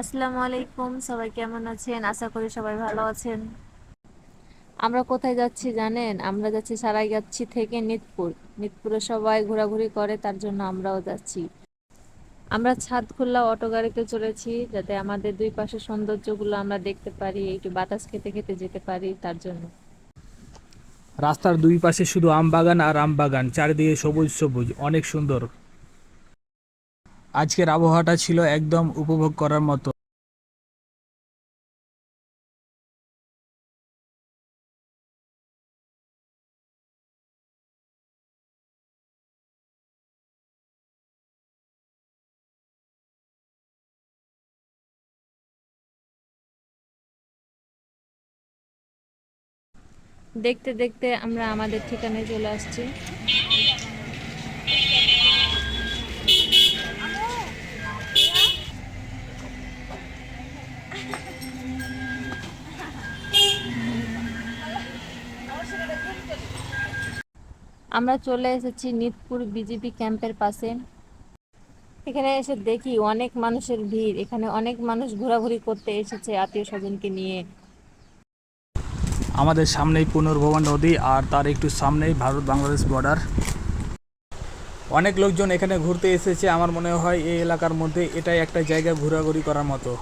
আসসালামু আলাইকুম, সবাই কেমন আছেন? আশা করি সবাই ভালো আছেন। আমরা কোথায় যাচ্ছি জানেন? আমরা যাচ্ছি সারাইগাছি থেকে নিতপুর। নিতপুরে সবাই ঘোরাঘুরি করে, তার জন্য আমরাও যাচ্ছি। আমরা ছাদ খোলা অটো গাড়িতে চলেছি যাতে আমাদের দুই পাশে সৌন্দর্যগুলো আমরা দেখতে পারি, একটু বাতাস খেতে খেতে যেতে পারি, তার জন্য। রাস্তার দুই পাশে শুধু আম বাগান আর আম বাগান চারিদিকে সবুজ সবুজ, অনেক সুন্দর। আজকের আবহাওয়াটা ছিল একদম উপভোগ করার মতো। দেখতে দেখতে আমরা আমাদের ঠিকানায় চলে আসছি। আমরা চলে এসেছি নিতপুর বিজেপি ক্যাম্পের পাশে। এখানে এসে দেখি অনেক মানুষের ভিড়। এখানে অনেক মানুষ ঘোরাঘুরি করতে এসেছে আত্মীয় স্বজনকে নিয়ে। আমাদের সামনেই পুনর্ভবন নদী আর তার একটু সামনেই ভারত বাংলাদেশ বর্ডার। অনেক লোকজন এখানে ঘুরতে এসেছে। আমার মনে হয় এই এলাকার মধ্যে এটাই একটা জায়গা ঘোরাঘুরি করার মতো।